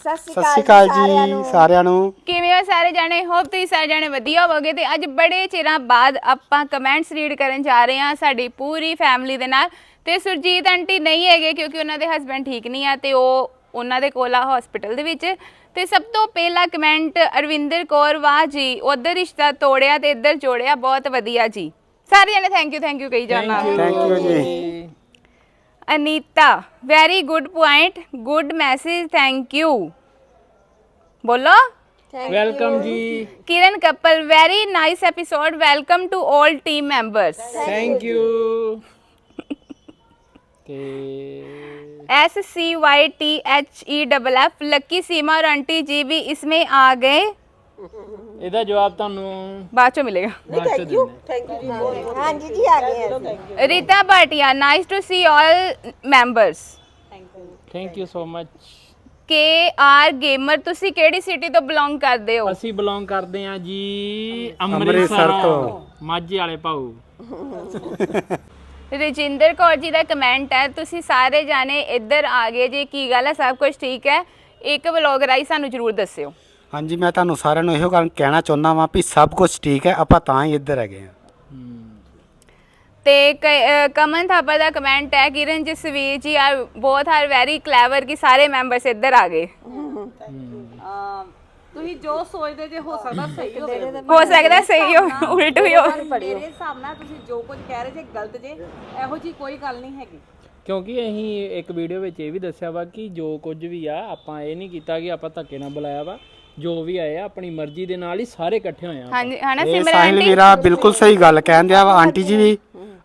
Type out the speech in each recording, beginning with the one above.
ਸਤਿ ਸਤਿ ਸ਼੍ਰੀ ਅਕਾਲ ਜੀ। ਸਾਰਿਆਂ ਨੂੰ। ਕਿਵੇਂ ਹੋ ਸਾਰੇ ਜਾਣੇ? ਹੋਪ ਤੁਸੀਂ ਸਾਰੇ ਜਾਣੇ ਵਧੀਆ ਹੋਵੋਗੇ ਤੇ ਅੱਜ ਬੜੇ ਚਿਰਾਂ ਬਾਅਦ ਆਪਾਂ ਕਮੈਂਟਸ ਰੀਡ ਕਰਨ ਜਾ ਰਹੇ ਹਾਂ ਸਾਡੀ ਪੂਰੀ ਫੈਮਿਲੀ ਦੇ ਨਾਲ। ਤੇ ਸੁਰਜੀਤ ਆਂਟੀ ਨਹੀਂ ਹੈਗੇ ਕਿਉਂਕਿ ਉਹਨਾਂ ਦੇ ਹਸਬੰਡ ਠੀਕ ਨਹੀਂ ਆ ਤੇ ਉਹ ਉਹਨਾਂ ਦੇ ਕੋਲ ਆ ਹਸਪੀਟਲ ਦੇ ਵਿੱਚ। ਤੇ ਸਭ ਤੋਂ ਪਹਿਲਾ ਕਮੈਂਟ ਅਰਵਿੰਦਰ ਕੌਰ ਵਾਹ ਜੀ ਉਧਰ ਰਿਸ਼ਤਾ ਤੋੜਿਆ ਤੇ ਇੱਧਰ ਜੋੜਿਆ ਬਹੁਤ ਵਧੀਆ ਜੀ। ਸਾਰੇ ਜਾਣੇ ਥੈਂਕ ਯੂ ਥੈਂਕ ਯੂ ਕਹੀ ਜਾਣਾ। ਥੈਂਕ ਯੂ ਜੀ। Anita very good point good message thank you बोलो। Welcome ji. Kiran couple very nice episode welcome to all team members thank you S C Y T H E double F Lucky Seema और aunty जी भी इसमें आ गए। ਇਹਦਾ ਜਵਾਬ ਤੁਹਾਨੂੰ ਬਾਅਦ ਚ ਮਿਲੇਗਾ। ਥੈਂਕ ਯੂ ਥੈਂਕ ਯੂ ਜੀ ਬਹੁਤ। ਬਹੁਤ ਜੀ ਆ ਗਏ ਅਸੀਂ। Rita Bhatia nice to see all members thank you so much K R gamer ਤੁਸੀਂ ਕਿਹੜੀ ਸਿਟੀ ਤੋਂ ਬਿਲੋਂਗ ਕਰਦੇ ਹੋ? ਅਸੀਂ ਬਿਲੋਂਗ ਕਰਦੇ ਹਾਂ ਜੀ ਅੰਮ੍ਰਿਤਸਰ ਤੋਂ। ਮਾਝੇ ਵਾਲੇ ਭਾਊ। ਰਜਿੰਦਰ ਕੌਰ ਜੀ ਦਾ ਕਮੈਂਟ ਹੈ ਤੁਸੀਂ ਸਾਰੇ ਜਾਣੇ ਇੱਧਰ ਆ ਗਏ ਜੇ ਕੀ ਗੱਲ ਹੈ? ਸਭ ਕੁਝ ਠੀਕ ਹੈ? ਇੱਕ ਵਲੋਗ ਰਾਈ ਸਾਨੂੰ ਜਰੂਰ ਦੱਸਿਓ। ਹਾਂਜੀ ਮੈਂ ਤੁਹਾਨੂੰ ਸਾਰਿਆਂ ਨੂੰ ਇਹੋ ਗੱਲ ਕਹਿਣਾ ਚਾਹੁੰਦਾ ਵਾਂ ਵੀ ਸਭ ਕੁਝ ਠੀਕ ਹੈ ਆਪਾਂ ਤਾਂ ਹੀ ਇੱਧਰ ਹੈਗੇ ਆ ਤੇ ਕ- ਅ, ਕਮਨ ਥਾਪਾ ਦਾ ਕਮੈਂਟ ਹੈ Kiran Jasvir ji are both are very clever ਕਿ ਸਾਰੇ ਮੈਂਬਰਸ ਇੱਧਰ ਆ ਗਏ। ਤੁਸੀਂ ਜੋ ਸੋਚਦੇ ਜੇ ਹੋ ਸਕਦਾ ਸਹੀ ਹੋਵੇ। ਹੋ ਸਕਦਾ ਸਹੀ ਹੋ ਉਲਟ ਵੀ ਹੋ ਮੇਰੇ ਹਿਸਾਬ ਨਾਲ ਤੁਸੀਂ ਜੋ ਕੁਝ ਕਹਿ ਰਹੇ ਜੇ ਗਲਤ ਜੇ ਇਹੋ ਜੀ ਕੋਈ ਗੱਲ ਨਹੀਂ ਹੈਗੀ। ਕਿਉਂਕਿ ਅਸੀਂ ਇੱਕ ਵੀਡੀਓ ਵਿੱਚ ਇਹ ਵੀ ਦੱਸਿਆ ਵਾ ਕਿ ਜੋ ਕੁਝ ਵੀ ਆ ਆਪਾਂ ਇਹ ਨਹੀਂ ਕੀਤਾ ਕਿ ਆਪਾਂ ਧੱਕੇ ਨਾਲ ਬੁਲਾਇਆ ਵਾ। ਜੋ ਵੀ ਆਏ ਆ ਆਪਣੀ ਮਰਜ਼ੀ ਦੇ ਨਾਲ ਹੀ ਸਾਰੇ ਇਕੱਠੇ ਹੋਏ ਆ ਹਾਂਜੀ ਹਨਾ ਇਹ ਸਿਮਰਨ ਸਾਹਿਲ ਆਂਟੀ? ਵੀਰਾ ਬਿਲਕੁਲ ਸਹੀ ਗੱਲ ਕਹਿੰਦੇ ਆ ਆਂਟੀ ਜੀ ਵੀ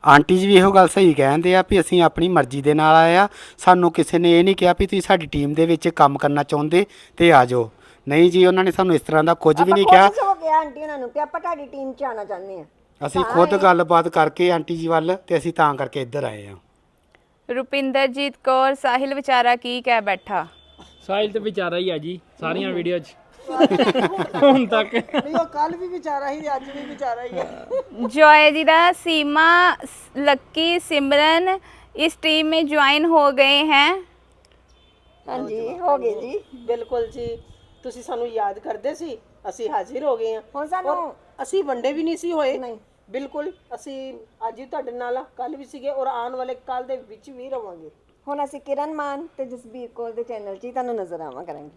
ਆਂਟੀ ਜੀ ਵੀ ਇਹੋ ਗੱਲ ਸਹੀ ਕਹਿੰਦੇ ਆ ਵੀ ਅਸੀਂ ਆਪਣੀ ਮਰਜ਼ੀ ਦੇ ਨਾਲ ਆਏ ਆ। ਸਾਨੂੰ ਕਿਸੇ ਨੇ ਇਹ ਨਹੀਂ ਕਿਹਾ ਵੀ ਤੁਸੀਂ ਸਾਡੀ ਟੀਮ ਦੇ ਵਿੱਚ ਕੰਮ ਕਰਨਾ ਚਾਹੁੰਦੇ ਤੇ ਆ ਜਾਓ। ਨਹੀਂ ਜੀ ਉਹਨਾਂ ਨੇ ਸਾਨੂੰ ਇਸ ਤਰ੍ਹਾਂ ਦਾ ਕੁਝ ਵੀ ਨਹੀਂ ਕਿਹਾ। ਖੁਸ਼ ਹੋ ਗਿਆ ਆਂਟੀ ਉਹਨਾਂ ਨੂੰ ਕਿ ਆਪਾਂ ਤੁਹਾਡੀ ਟੀਮ ਚ ਆਉਣਾ ਚਾਹੁੰਦੇ ਆ। ਅਸੀਂ ਖੁਦ ਗੱਲਬਾਤ ਕਰਕੇ ਆਂਟੀ ਜੀ ਵੱਲ ਤੇ ਅਸੀਂ ਤਾਂ ਕਰਕੇ ਇੱਧਰ ਆਏ ਆ। ਰੁਪਿੰਦਰਜੀਤ ਕੌਰ ਸਾਹਿਲ ਵਿਚਾਰਾ ਕੀ ਕਹਿ ਬੈਠਾ? ਸਾਹਿਲ ਤੇ ਵਿਚਾਰਾ ਹੀ ਆ ਜੀ ਸਾਰੀਆਂ ਵੀਡੀਓ 'ਚ। ਹੁਣ ਤੱਕ जॉय जी दा सीमा लक्की सिमरन इस टीम में ज्वाइन हो गए हैं ਹਾਂਜੀ ਹੋ ਗਏ ਜੀ ਬਿਲਕੁਲ ਜੀ ਤੁਸੀਂ ਸਾਨੂੰ ਯਾਦ ਕਰਦੇ ਸੀ ਅਸੀਂ ਹਾਜ਼ਰ ਹੋ ਗਏ ਹਾਂ ਹੁਣ ਸਾਨੂੰ ਔਰ ਅਸੀਂ ਵੰਡੇ ਵੀ ਨਹੀਂ ਸੀ ਹੋਏ ਨਹੀਂ। ਬਿਲਕੁਲ ਅਸੀਂ ਅੱਜ ਵੀ ਤੁਹਾਡੇ ਨਾਲ ਕੱਲ ਵੀ ਸੀਗੇ ਔਰ ਆਉਣ ਵਾਲੇ ਕੱਲ ਦੇ ਵਿੱਚ ਵੀ ਰਵਾਂਗੇ ਹੁਣ ਅਸੀਂ ਕਿਰਨ ਮਾਨ ਤੇ ਜਸਬੀਰ ਕੌਰ ਦੇ ਚੈਨਲ 'ਚ ਹੀ ਤੁਹਾਨੂੰ ਨਜ਼ਰ ਆਵਾਂ ਕਰਾਂਗੇ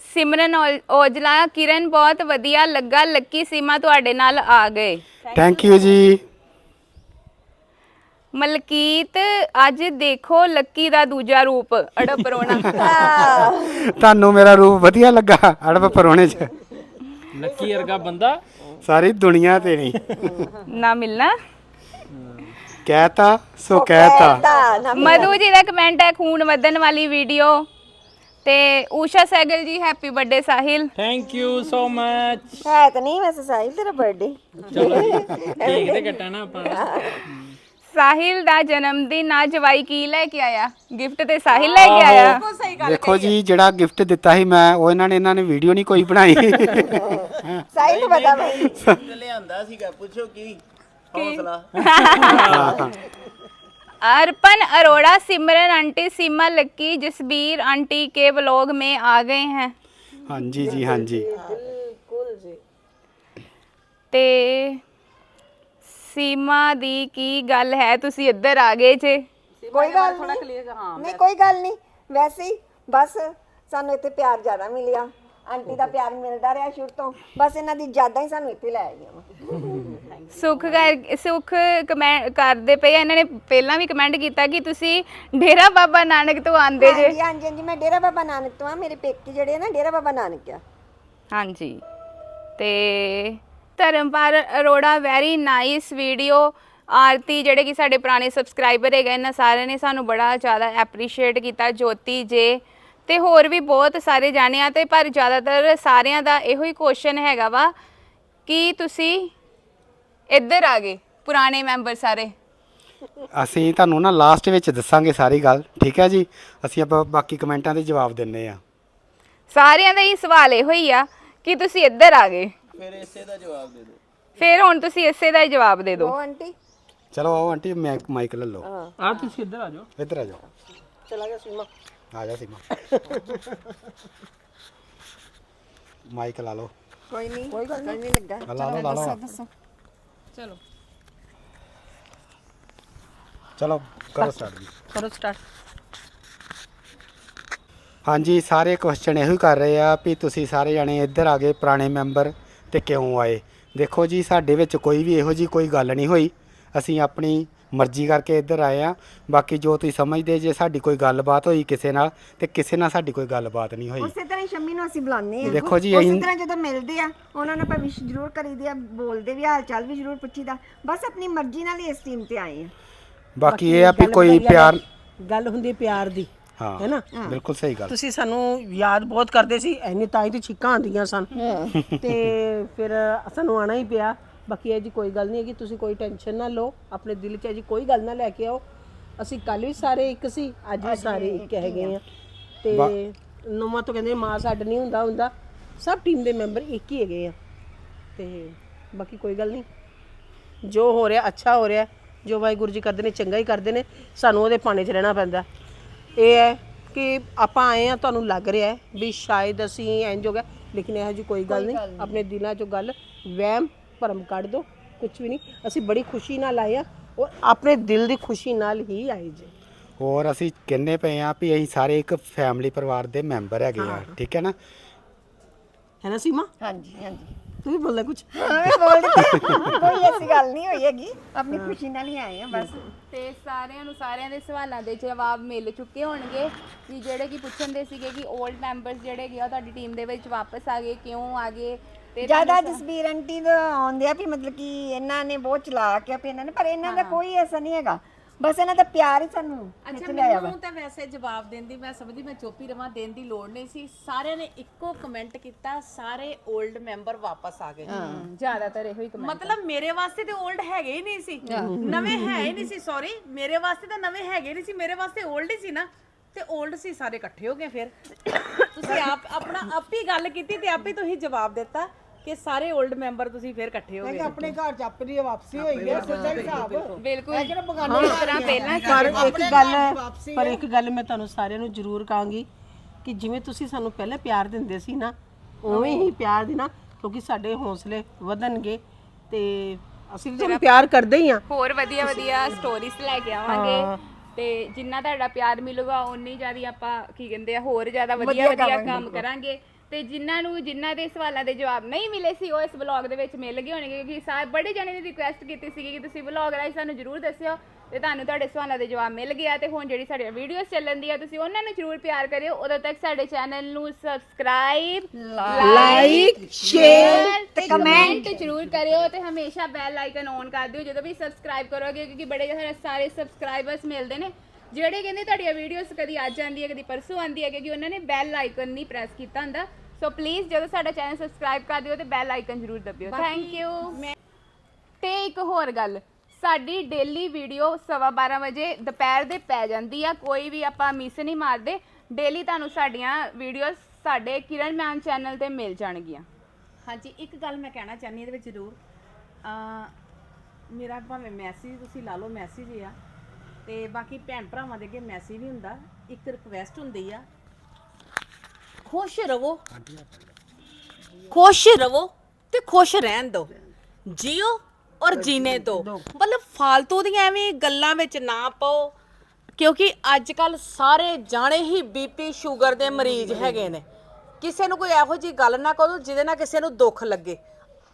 ਸਿਮਰਨ ਔਲ- ਔਜਲਾ ਕਿਰਨ ਬਹੁਤ ਵਧੀਆ ਲੱਗਾ। ਲੱਕੀ ਸੀਮਾ ਤੁਹਾਡੇ ਨਾਲ ਆ ਗਏ। ਥੈਂਕ ਯੂ ਜੀ। ਮਲਕੀਤ ਅੱਜ ਦੇਖੋ ਲੱਕੀ ਦਾ ਦੂਜਾ ਰੂਪ ਅੜਪ ਰੋਣਾ ਤੁਹਾਨੂੰ ਮੇਰਾ ਰੂਪ ਵਧੀਆ ਲੱਗਾ ਅੜਬ ਪਰੋਣੇ ਚ। ਲੱਕੀ ਵਰਗਾ ਬੰਦਾ। ਸਾਰੀ ਦੁਨੀਆ ਤੇ ਨਹੀਂ ਨਾ ਮਿਲਣਾ? ਕਹਿਤਾ ਸੋ ਕਹਿਤਾ। ਮਧੂ ਜੀ ਦਾ ਕਮੈਂਟ ਹੈ ਖੂਨ ਵਧਣ ਵਾਲੀ ਵੀਡੀਓ ਤੇ Usha Sehgal ji happy birthday Sahil. Thank you so much ਹੈ ਤਾਂ ਨਹੀਂ ਵੈਸੇ ਸਾਹਿਲ ਤੇਰਾ ਬਰਥਡੇ ਚਲੋ ਕੇਕ ਤੇ ਕੱਟਣਾ ਆਪਾਂ। ਸਾਹਿਲ ਦਾ ਜਨਮ ਦਿਨ ਅੱਜ ਜਵਾਈ ਕੀ ਲੈ ਕੇ ਆਇਆ? ਗਿਫਟ ਤੇ ਸਾਹਿਲ ਲੈ ਕੇ ਆਇਆ। ਦੇਖੋ ਜੀ ਜਿਹੜਾ ਗਿਫਟ ਦਿੱਤਾ ਸੀ ਮੈਂ ਉਹ ਇਹਨਾਂ ਨੇ ਇਹਨਾਂ ਨੇ ਵੀਡੀਓ ਨਹੀਂ ਕੋਈ ਬਣਾਈ। ਸਾਹਿਲ ਨੂੰ ਪਤਾ ਵਾ ਲਿਆਂਦਾ ਸੀਗਾ ਪੁੱਛੋ ਕੀ ਹੌਸਲਾ। अर्पण अरोड़ा सिमरन आंटी सीमा लक्की जसबीर आंटी के व्लॉग में आ गए हैं ਹਾਂਜੀ ਜੀ ਹਾਂਜੀ ਬਿਲਕੁਲ ਜੀ ਤੇ ਸੀਮਾ ਦੀ ਕੀ ਗੱਲ ਹੈ ਤੁਸੀਂ ਇੱਧਰ ਆ ਗਏ ਜੇ ਕੋਈ ਗੱਲ ਥੋੜਾ ਨਹੀਂ ਕਲੀਅਰ ਹਾਂ ਨਹੀਂ ਕੋਈ ਗੱਲ ਨਹੀਂ ਵੈਸੇ ਹੀ ਬਸ ਸਾਨੂੰ ਇੱਥੇ ਪਿਆਰ ਜ਼ਿਆਦਾ ਮਿਲਿਆ ਆਂਟੀ ਦਾ ਪਿਆਰ ਮਿਲਦਾ ਰਿਹਾ ਸ਼ੁਰੂ ਤੋਂ ਬਸ ਇਹਨਾਂ ਦੀ ਜ਼ਿਆਦਾ ਹੀ ਸਾਨੂੰ ਇੱਥੇ ਲੈ ਆਈਆਂ ਵਾ ਸੁਖ ਕਰ ਸੁਖ ਕਮੈਂਟ ਕਰਦੇ ਪਏ ਆ। ਇਹਨਾਂ ਨੇ ਪਹਿਲਾਂ ਵੀ ਕਮੈਂਟ ਕੀਤਾ ਕਿ ਤੁਸੀਂ ਡੇਰਾ ਬਾਬਾ ਨਾਨਕ ਤੋਂ ਆਂਦੇ ਜੇ। ਹਾਂਜੀ ਹਾਂਜੀ ਹਾਂਜੀ ਮੈਂ ਡੇਰਾ ਬਾਬਾ ਨਾਨਕ ਤੋਂ ਆ। ਮੇਰੇ ਪੇਕੇ ਜਿਹੜੇ ਆ ਨਾ ਡੇਰਾ ਬਾਬਾ ਨਾਨਕ ਆ। ਹਾਂਜੀ। ਤੇ Dharampal Arora very nice video Aarti ਜਿਹੜੇ ਕਿ ਸਾਡੇ ਪੁਰਾਣੇ ਸਬਸਕ੍ਰਾਈਬਰ ਹੈਗੇ ਇਹਨਾਂ ਸਾਰਿਆਂ ਨੇ ਸਾਨੂੰ ਬੜਾ ਜ਼ਿਆਦਾ ਐਪਰੀਸ਼ੀਏਟ ਕੀਤਾ ਜੋਤੀ ਜੇ। ਤੇ ਹੋਰ ਵੀ ਬਹੁਤ ਸਾਰੇ ਜਾਣੇ ਆ। ਤੇ ਪਰ ਜ਼ਿਆਦਾਤਰ ਸਾਰਿਆਂ ਦਾ ਇਹੋ ਹੀ ਕੁਐਸਚਨ ਹੈਗਾ ਵਾ ਕਿ ਤੁਸੀਂ ਇੱਧਰ ਆ ਗਏ ਪੁਰਾਣੇ ਮੈਂਬਰ ਸਾਰੇ। ਅਸੀਂ ਤੁਹਾਨੂੰ ਨਾ ਲਾਸਟ ਵਿੱਚ ਦੱਸਾਂਗੇ ਸਾਰੀ ਗੱਲ ਠੀਕ ਹੈ ਜੀ? ਅਸੀਂ ਆਪਾਂ ਬਾਕੀ ਕਮੈਂਟਾਂ ਦੇ ਜਵਾਬ ਦਿੰਨੇ ਆ। ਸਾਰਿਆਂ ਦਾ ਹੀ ਸਵਾਲ ਇਹੋ ਹੀ ਆ ਕਿ ਤੁਸੀਂ ਇੱਧਰ ਆ ਗਏ। ਫਿਰ ਇਸੇ ਦਾ ਜਵਾਬ ਦੇ ਦਿਓ। ਫਿਰ ਹੁਣ ਤੁਸੀਂ ਇਸੇ ਦਾ ਹੀ ਜਵਾਬ ਦੇ ਦਿਓ। ਉਹ ਆਂਟੀ। ਚਲੋ ਆਓ ਆਂਟੀ ਮਾਈਕ ਮਾਈਕ ਲੈ ਲਓ। ਆ ਤੁਸੀਂ ਇੱਧਰ ਆ ਜਾਓ। ਇੱਧਰ ਆ ਜਾਓ। ਚਲਾ ਗਿਆ ਸੀਮਾ। ਆ ਜਾ ਸੀਮਾ। ਮਾਈਕ ਲਾ ਲਓ। ਕੋਈ ਨਹੀਂ ਕੋਈ ਗੱਲ ਨਹੀਂ। ਲੱਗਾ। ਲਾ ਲਓ ਲਾ ਲਓ। ਦੱਸੋ। ਚਲੋ। ਚਲੋ ਕਰੋ ਸਟਾਰਟ ਜੀ ਕਰੋ ਸਟਾਰਟ ਹਾਂਜੀ ਸਾਰੇ ਕੁਐਸਚਨ ਇਹੋ ਹੀ ਕਰ ਰਹੇ ਆ ਵੀ ਤੁਸੀਂ ਸਾਰੇ ਜਣੇ ਇੱਧਰ ਆ ਗਏ ਪੁਰਾਣੇ ਮੈਂਬਰ ਤੇ ਕਿਉਂ ਆਏ? ਦੇਖੋ ਜੀ ਸਾਡੇ ਵਿੱਚ ਕੋਈ ਵੀ ਇਹੋ ਜੀ ਕੋਈ ਗੱਲ ਨਹੀਂ ਹੋਈ। ਅਸੀਂ ਆਪਣੀ ਮਰਜ਼ੀ ਕਰਕੇ ਇੱਧਰ ਆਏ ਆ। ਬਾਕੀ ਜੋ ਤੁਸੀਂ ਸਮਝਦੇ ਜੇ ਸਾਡੀ ਕੋਈ ਗੱਲਬਾਤ ਹੋਈ ਕਿਸੇ ਨਾਲ ਤੇ ਕਿਸੇ ਨਾਲ ਸਾਡੀ ਕੋਈ ਗੱਲਬਾਤ ਨਹੀਂ ਹੋਈ। ਉਸੇ ਤਰ੍ਹਾਂ ਹੀ ਸ਼ੰਮੀ ਨੂੰ ਅਸੀਂ ਬੁਲਾਉਂਦੇ ਆ ਦੇਖੋ ਜੀ, ਉਸੇ ਅਸੀਂ- ਤਰ੍ਹਾਂ ਜਦੋਂ ਮਿਲਦੇ ਆ ਉਹਨਾਂ ਨਾਲ ਆਪਾਂ ਵਿਸ਼ ਜ਼ਰੂਰ ਕਰੀਦੇ ਆ ਬੋਲਦੇ ਵੀ ਹਾਲ ਚਾਲ ਵੀ ਜ਼ਰੂਰ ਪੁੱਛੀਦਾ। ਬਸ ਆਪਣੀ ਮਰਜ਼ੀ ਨਾਲ ਹੀ ਇਸ ਟੀਮ ਤੇ ਆਏ ਆ। ਬਾਕੀ ਇਹ ਆ ਵੀ ਕੋਈ ਪਿਆਰ ਗੱਲ ਹੁੰਦੀ ਪਿਆਰ ਦੀ ਹਾਂ ਹੈ ਨਾ? ਬਿਲਕੁਲ ਸਹੀ ਗੱਲ। ਤੁਸੀਂ ਸਾਨੂੰ ਯਾਦ ਬਹੁਤ ਕਰਦੇ ਸੀ ਐਨੀ ਤਾਂ ਹੀ ਤੇ ਛਿੱਕਾਂ ਆਉਂਦੀਆਂ ਸਨ। ਤੇ ਫਿਰ ਸਾਨੂੰ ਆਣਾ ਹੀ ਪਿਆ। ਬਾਕੀ ਇਹ ਜੀ ਕੋਈ ਗੱਲ ਨਹੀਂ ਹੈਗੀ ਤੁਸੀਂ ਕੋਈ ਟੈਨਸ਼ਨ ਨਾ ਲਓ ਆਪਣੇ ਦਿਲ 'ਚ ਇਹ ਜੀ ਕੋਈ ਗੱਲ ਨਾ ਲੈ ਕੇ ਆਓ। ਅਸੀਂ ਕੱਲ ਵੀ ਸਾਰੇ ਇੱਕ ਸੀ ਅੱਜ ਵੀ ਸਾਰੇ ਇੱਕ ਹੈਗੇ ਆ। ਤੇ ਨੋਮਾ ਤੋਂ ਕਹਿੰਦੇ ਮਾਂ ਛੱਡ ਨਹੀਂ ਹੁੰਦਾ ਹੁੰਦਾ। ਸਭ ਟੀਮ ਦੇ ਮੈਂਬਰ ਇੱਕ ਹੀ ਹੈਗੇ ਆ। ਤੇ ਬਾਕੀ ਕੋਈ ਗੱਲ ਨਹੀਂ। ਜੋ ਹੋ ਰਿਹਾ ਅੱਛਾ ਹੋ ਰਿਹਾ। ਜੋ ਵਾਹਿਗੁਰੂ ਜੀ ਕਰਦੇ ਨੇ ਚੰਗਾ ਹੀ ਕਰਦੇ ਨੇ। ਸਾਨੂੰ ਉਹਦੇ ਪਾਣੇ 'ਚ ਰਹਿਣਾ ਪੈਂਦਾ। ਇਹ ਹੈ ਕਿ ਆਪਾਂ ਆਏ ਆ ਤੁਹਾਨੂੰ ਲੱਗ ਰਿਹਾ ਹੈ ਵੀ ਸ਼ਾਇਦ ਅਸੀਂ ਇੰਜ ਹੋ ਗਿਆ ਲੇਕਿਨ ਇਹੋ ਜੀ ਕੋਈ ਗੱਲ ਨਹੀਂ। ਆਪਣੇ ਦਿਲਾਂ 'ਚੋਂ ਗੱਲ ਵਹਿਮ ਭਰਮ ਕੱਢ ਦੋ ਕੁਝ ਵੀ ਨਹੀਂ। ਅਸੀਂ ਬੜੀ ਖੁਸ਼ੀ ਨਾਲ ਆਏ ਆ। ਔਰ ਆਪਣੇ ਦਿਲ ਦੀ ਖੁਸ਼ੀ ਨਾਲ ਹੀ ਆਏ ਜੀ। ਹੋਰ ਅਸੀਂ ਕਹਿੰਦੇ ਪਏ ਆ ਵੀ ਅਸੀਂ ਸਾਰੇ ਇੱਕ ਫੈਮਿਲੀ ਪਰਿਵਾਰ ਦੇ ਮੈਂਬਰ ਹੈਗੇ ਆ ਠੀਕ ਹੈ ਨਾ? ਹੈ ਨਾ ਸੀਮਾ? ਹਾਂਜੀ ਹਾਂਜੀ। ਤੂੰ ਵੀ ਬੋਲਦਾ ਕੁਝ ਹਾਂ ਬੋਲਦੇ ਕੋਈ ਐਸੀ ਗੱਲ ਨਹੀਂ ਹੋਈ ਹੈਗੀ। ਆਪਣੀ ਖੁਸ਼ੀ ਨਾਲ ਹੀ ਆਏ ਆ ਬਸ। ਤੇ ਸਾਰਿਆਂ ਨੂੰ ਸਾਰਿਆਂ ਦੇ ਸਵਾਲਾਂ ਦੇ ਜਵਾਬ ਮਿਲ ਚੁੱਕੇ ਹੋਣਗੇ। ਵੀ ਜਿਹੜੇ ਕਿ ਪੁੱਛਣ ਦੇ ਸੀਗੇ ਕਿ 올ਡ ਮੈਂਬਰਸ ਜਿਹੜੇ ਗਿਆ ਤੁਹਾਡੀ ਟੀਮ ਦੇ ਵਿੱਚ ਵਾਪਸ ਆ ਗਏ ਕਿਉਂ ਆ ਗਏ? ਜ਼ਿਆਦਾ ਜਸਬੀਰ ਆਂਟੀ ਦਾ ਆਉਂਦੇ ਆ ਵੀ ਮਤਲਬ ਕਿ ਇਹਨਾਂ ਨੇ ਬਹੁਤ ਚਲਾਕ ਆ ਵੀ ਇਹਨਾਂ ਨੇ ਪਰ ਇਹਨਾਂ ਦਾ ਕੋਈ ਐਸਾ ਨਹੀਂ ਹੈਗਾ। ਬਸ ਇਹਨਾਂ ਦਾ ਪਿਆਰ ਹੀ ਸਾਨੂੰ ਅੱਛਾ ਮੈਨੂੰ ਤਾਂ ਵੈਸੇ ਜਵਾਬ ਦੇਣ ਮੈਂ ਸਮਝਦੀ ਮੈਂ ਚੋਪੀ ਰਵਾਂ ਦੇਣ ਦੀ ਲੋੜ ਨਹੀਂ ਸੀ। ਸਾਰਿਆਂ ਨੇ ਇੱਕੋ ਕਮੈਂਟ ਕੀਤਾ ਸਾਰੇ 올ਡ ਮੈਂਬਰ ਵਾਪਸ ਆ ਗਏ। ਜ਼ਿਆਦਾਤਰ ਇਹੋ ਹੀ ਕਮੈਂਟ ਮਤਲਬ ਮੇਰੇ ਵਾਸਤੇ ਤੇ 올ਡ ਹੈਗੇ ਹੀ ਨਹੀਂ ਸੀ। ਨਵੇਂ ਹੈ ਹੀ ਨਹੀਂ ਸੀ ਸੌਰੀ ਮੇਰੇ ਵਾਸਤੇ ਤਾਂ ਨਵੇਂ ਹੈਗੇ ਨਹੀਂ ਸੀ ਮੇਰੇ ਵਾਸਤੇ 올ਡ ਹੀ ਸੀ ਨਾ। ਤੇ 올ਡ ਸੀ ਸਾਰੇ ਇਕੱਠੇ ਹੋ ਗਏ ਫਿਰ। ਤੁਸੀਂ ਆਪ ਆਪਣਾ ਆਪ ਹੀ ਗੱਲ ਕੀਤੀ ਤੇ ਆਪ ਹੀ ਤੁਸੀਂ ਜਵਾਬ ਦਿੱਤਾ। ਕਿ ਸਾਰੇ 올ਡ ਮੈਂਬਰ ਤੁਸੀਂ ਫਿਰ ਇਕੱਠੇ ਹੋ ਗਏ। ਆਪਣੇ ਘਰ 'ਚ ਆਪਣੀ ਵਾਪਸੀ ਹੋਈ ਹੈ ਸੋਚਾ ਹਿਸਾਬ। ਬਿਲਕੁਲ। ਇਸ ਤਰ੍ਹਾਂ ਪਹਿਲਾਂ ਪਰ ਇੱਕ ਗੱਲ ਪਰ ਇੱਕ ਗੱਲ ਮੈਂ ਤੁਹਾਨੂੰ ਸਾਰਿਆਂ ਨੂੰ ਜ਼ਰੂਰ ਕਹਾਂਗੀ ਕਿ ਜਿਵੇਂ ਤੁਸੀਂ ਸਾਨੂੰ ਪਹਿਲਾਂ ਪਿਆਰ ਦਿੰਦੇ ਸੀ ਨਾ ਉਵੇਂ ਹੀ ਪਿਆਰ ਦੇਣਾ ਕਿਉਂਕਿ ਸਾਡੇ ਹੌਸਲੇ ਵਧਣਗੇ ਤੇ ਅਸੀਂ ਤੁਹਾਨੂੰ ਪਿਆਰ ਕਰਦੇ ਹੀ ਆ ਹੋਰ ਵਧੀਆ ਵਧੀਆ ਸਟੋਰੀਜ਼ ਲੈ ਕੇ ਆਵਾਂਗੇ। ਤੇ ਜਿੰਨਾ ਤੁਹਾਡਾ ਪਿਆਰ ਮਿਲੂਗਾ ਉਨੀ ਜ਼ਿਆਦਾ ਆਪਾਂ ਕੀ ਕਹਿੰਦੇ ਆ ਹੋਰ ਜ਼ਿਆਦਾ ਵਧੀਆ ਵਧੀਆ ਕੰਮ ਕਰਾਂਗੇ। ਤੇ ਜਿਨ੍ਹਾਂ ਨੂੰ ਜਿਨ੍ਹਾਂ ਦੇ ਸਵਾਲਾਂ ਦੇ ਜਵਾਬ ਨਹੀਂ ਮਿਲੇ ਸੀ ਉਹ ਇਸ ਵਲੌਗ ਦੇ ਵਿੱਚ ਮਿਲ ਗਏ ਹੋਣਗੇ ਕਿਉਂਕਿ ਸਾਰੇ ਬੜੇ ਜਣੇ ਨੇ ਰਿਕੁਐਸਟ ਕੀਤੀ ਸੀ ਕਿ ਤੁਸੀਂ ਵਲੌਗ ਰਾਹੀਂ ਸਾਨੂੰ ਜਰੂਰ ਦੱਸਿਓ ਤੇ ਤੁਹਾਨੂੰ ਤੁਹਾਡੇ ਸਵਾਲਾਂ ਦੇ ਜਵਾਬ ਮਿਲ ਗਿਆ ਤੇ ਹੁਣ ਜਿਹੜੀ ਸਾਡੀਆਂ ਵੀਡੀਓਜ਼ ਚੱਲਣ ਦੀ ਆ ਤੁਸੀਂ ਉਹਨਾਂ ਨੂੰ ਜਰੂਰ ਪਿਆਰ ਕਰਿਓ। ਉਦੋਂ ਤੱਕ ਸਾਡੇ ਚੈਨਲ ਨੂੰ ਸਬਸਕ੍ਰਾਈਬ ਲਾਈਕ ਸ਼ੇਅਰ ਤੇ ਕਮੈਂਟ ਜਰੂਰ ਕਰਿਓ ਤੇ ਹਮੇਸ਼ਾ ਬੈਲ ਆਈਕਨ ਔਨ ਕਰ ਦਿਓ ਜਦੋਂ ਵੀ ਸਬਸਕ੍ਰਾਈਬ ਕਰੋਗੇ ਕਿਉਂਕਿ ਬੜੇ ਸਾਰੇ ਸਾਰੇ ਸਬਸਕ੍ਰਾਈਬਰਸ ਮਿਲਦੇ ਨੇ। ਜਿਹੜੇ ਕਹਿੰਦੇ ਤੁਹਾਡੀਆਂ ਵੀਡੀਓਜ਼ ਕਦੀ ਅੱਜ ਆਉਂਦੀ ਹੈ ਕਦੀ ਪਰਸੋਂ ਆਉਂਦੀ ਹੈ ਕਿਉਂਕਿ ਉਹਨਾਂ ਨੇ ਬੈਲ ਆਈਕਨ ਨਹੀਂ ਪ੍ਰੈਸ ਕੀਤਾ ਹੁੰਦਾ। ਸੋ ਪਲੀਜ਼ ਜਦੋਂ ਸਾਡਾ ਚੈਨਲ ਸਬਸਕ੍ਰਾਈਬ ਕਰ ਦਿਓ ਤੇ ਬੈਲ ਆਈਕਨ ਜਰੂਰ ਦਬਿਓ। ਥੈਂਕ ਯੂ ਤੇ ਇੱਕ ਹੋਰ ਗੱਲ ਸਾਡੀ ਡੇਲੀ ਵੀਡੀਓ ਸਵਾ 12 ਵਜੇ ਦੁਪਹਿਰ ਦੇ ਪੈ ਜਾਂਦੀ ਆ ਕੋਈ ਵੀ ਆਪਾਂ ਮਿਸ ਨਹੀਂ ਮਾਰਦੇ ਡੇਲੀ ਤੁਹਾਨੂੰ ਸਾਡੀਆਂ ਵੀਡੀਓਜ਼ ਸਾਡੇ ਕਿਰਨ ਮੈਮ ਚੈਨਲ ਤੇ ਮਿਲ ਜਾਣਗੀਆਂ। ਹਾਂਜੀ ਇੱਕ ਗੱਲ ਮੈਂ ਕਹਿਣਾ ਚਾਹੁੰਦੀ ਇਹਦੇ ਵਿੱਚ ਜ਼ਰੂਰ। ਮੇਰਾ ਭਾਵੇਂ ਮੈਸੇਜ ਤੁਸੀਂ ਲਾ ਲਓ ਮੈਸੇਜ ਹੀ ਆ ਤੇ ਬਾਕੀ ਭੈਣ ਭਰਾਵਾਂ ਦੇ ਅੱਗੇ ਮੈਸੇਜ ਵੀ ਹੁੰਦਾ ਇੱਕ ਰਿਕਵੈਸਟ ਹੁੰਦੀ ਆ ਖੁਸ਼ ਰਵੋ। ਖੁਸ਼ ਰਵੋ ਤੇ ਖੁਸ਼ ਰਹਿਣ ਦਿਓ ਜੀਓ ਔਰ ਜੀਨੇ ਦਿਓ ਮਤਲਬ ਫਾਲਤੂ ਦੀਆਂ ਐਵੇਂ ਗੱਲਾਂ ਵਿੱਚ ਨਾ ਪਾਓ, ਕਿਉਂਕਿ ਅੱਜ ਕੱਲ ਸਾਰੇ ਜਾਣੇ ਹੀ ਬੀਪੀ ਸ਼ੂਗਰ ਦੇ ਮਰੀਜ਼ ਹੈਗੇ ਨੇ। ਕਿਸੇ ਨੂੰ ਕੋਈ ਇਹੋ ਜੀ ਗੱਲ ਨਾ ਕਰੋ ਜਿਹਦੇ ਨਾਲ ਕਿਸੇ ਨੂੰ ਦੁੱਖ ਲੱਗੇ।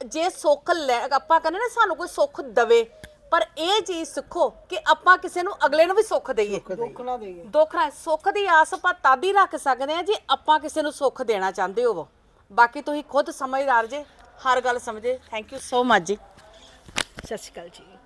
ਜੇ ਸੁੱਖ ਲੈ, ਆਪਾਂ ਕਹਿੰਦੇ ਨਾ ਸਾਨੂੰ ਕੋਈ ਸੁੱਖ ਦਵੇ। ਪਰ ਇਹ ਚੀਜ਼ ਸਿੱਖੋ ਕਿ ਆਪਾਂ ਕਿਸੇ ਨੂੰ ਅਗਲੇ ਨੂੰ ਵੀ ਸੁੱਖ ਦਈਏ। ਦੁੱਖ ਨਾ ਦਈਏ। ਦੁੱਖ ਨਾ ਸੁੱਖ ਦੀ ਆਸ ਆਪਾਂ ਤਦ ਹੀ ਰੱਖ ਸਕਦੇ ਆ ਜੇ ਆਪਾਂ ਕਿਸੇ ਨੂੰ ਸੁੱਖ ਦੇਣਾ ਚਾਹੁੰਦੇ ਹੋਵੋ। ਬਾਕੀ ਤੁਸੀਂ ਖੁਦ ਸਮਝਦਾਰ ਜੇ ਹਰ ਗੱਲ ਸਮਝੇ। ਥੈਂਕ ਯੂ ਸੋ ਮਚ ਜੀ। ਸਤਿ ਸ਼੍ਰੀ ਅਕਾਲ ਜੀ।